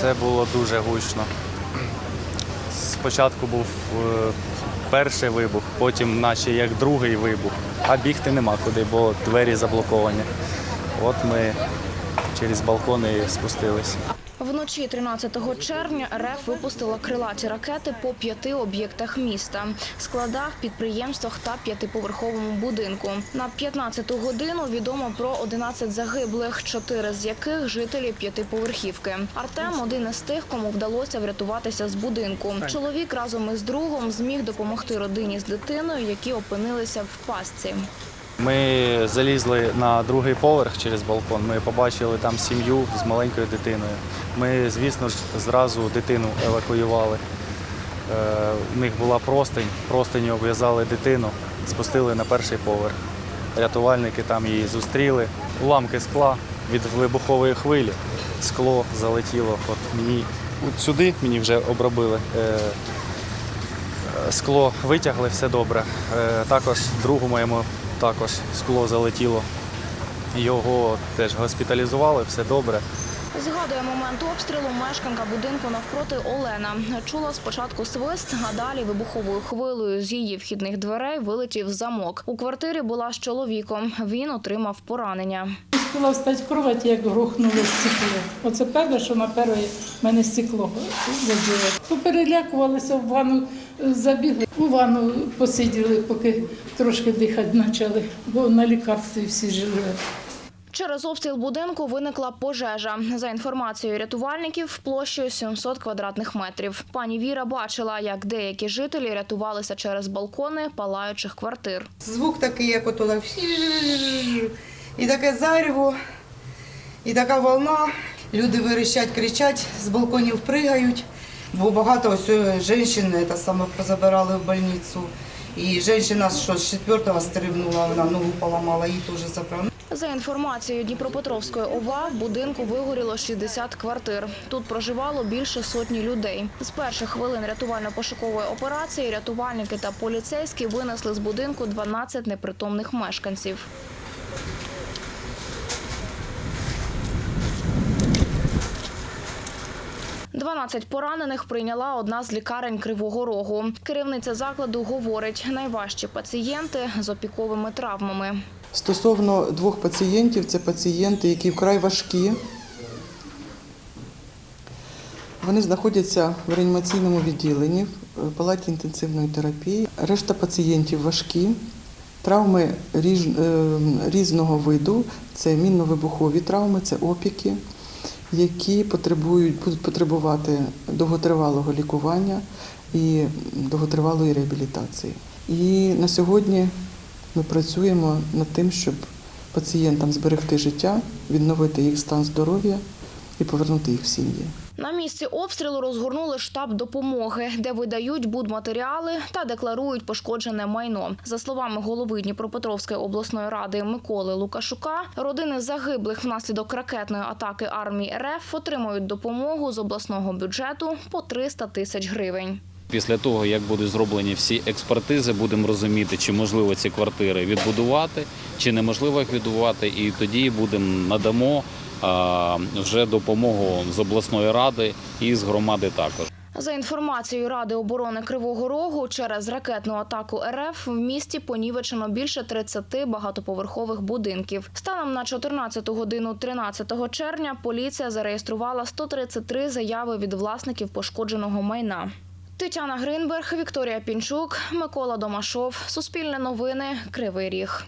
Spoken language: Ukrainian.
Це було дуже гучно. Спочатку був е, перший вибух, потім наче як другий вибух, а бігти нема куди, бо двері заблоковані. От ми через балкони спустилися. Вночі 13 червня РФ випустила крилаті ракети по п'яти об'єктах міста, складах, підприємствах та п'ятиповерховому будинку. На 15 годину відомо про 11 загиблих, чотири з яких жителі п'ятиповерхівки. Артем один із тих, кому вдалося врятуватися з будинку. Чоловік разом із другом зміг допомогти родині з дитиною, які опинилися в пастці. Ми залізли на другий поверх через балкон. Ми побачили там сім'ю з маленькою дитиною. Ми, звісно ж, зразу дитину евакуювали. Е, У них була простень, простиню обв'язали дитину, спустили на перший поверх. Рятувальники там її зустріли. Уламки скла від вибухової хвилі. Скло залетіло. От мені от сюди мені вже обробили. Е, Скло витягли, все добре. Е, Також другу моєму також скло залетіло. Його теж госпіталізували, все добре. Згадує момент обстрілу мешканка будинку навпроти Олена. Чула спочатку свист, а далі вибуховою хвилею з її вхідних дверей вилетів замок. У квартирі була з чоловіком. Він отримав поранення. Хотіла встати в кроваті, як грохнуло стекло. Оце перше, що на перше мене стекло забило. Поперелякувалися в ванну, забігли. У ванну посиділи, поки трошки дихати почали, бо на лікарстві всі жили. Через обстріл будинку виникла пожежа. За інформацією рятувальників, площею 700 квадратних метрів. Пані Віра бачила, як деякі жителі рятувалися через балкони палаючих квартир. Звук такий, як ото. І таке зарево, і така волна. Люди верещать, кричать, з балконів пригають. Бо багато ось е, жінок та саме позабирали в больницю. І жінка, що з четвертого стрибнула, вона ногу поламала, її теж забрали. За інформацією Дніпропетровської ОВА, в будинку вигоріло 60 квартир. Тут проживало більше сотні людей. З перших хвилин рятувально-пошукової операції рятувальники та поліцейські винесли з будинку 12 непритомних мешканців. Дванадцять поранених прийняла одна з лікарень Кривого Рогу. Керівниця закладу говорить, найважчі пацієнти з опіковими травмами. Стосовно двох пацієнтів, це пацієнти, які вкрай важкі. Вони знаходяться в реанімаційному відділенні, в палаті інтенсивної терапії. Решта пацієнтів важкі. Травми е, різного виду це мінно-вибухові травми, це опіки, які потребують, будуть потребувати довготривалого лікування і довготривалої реабілітації. І на сьогодні ми працюємо над тим, щоб пацієнтам зберегти життя, відновити їх стан здоров'я і повернути їх в сім'ї. На місці обстрілу розгорнули штаб допомоги, де видають будматеріали та декларують пошкоджене майно. За словами голови Дніпропетровської обласної ради Миколи Лукашука, родини загиблих внаслідок ракетної атаки армії РФ отримують допомогу з обласного бюджету по 300 тисяч гривень. Після того, як будуть зроблені всі експертизи, будемо розуміти, чи можливо ці квартири відбудувати, чи неможливо їх відбудувати, і тоді будемо надамо вже допомогу з обласної ради і з громади також. За інформацією Ради оборони Кривого Рогу, через ракетну атаку РФ в місті понівечено більше 30 багатоповерхових будинків. Станом на 14 годину 13 червня поліція зареєструвала 133 заяви від власників пошкодженого майна. Тетяна Гринберг, Вікторія Пінчук, Микола Домашов. Суспільне новини. Кривий Ріг.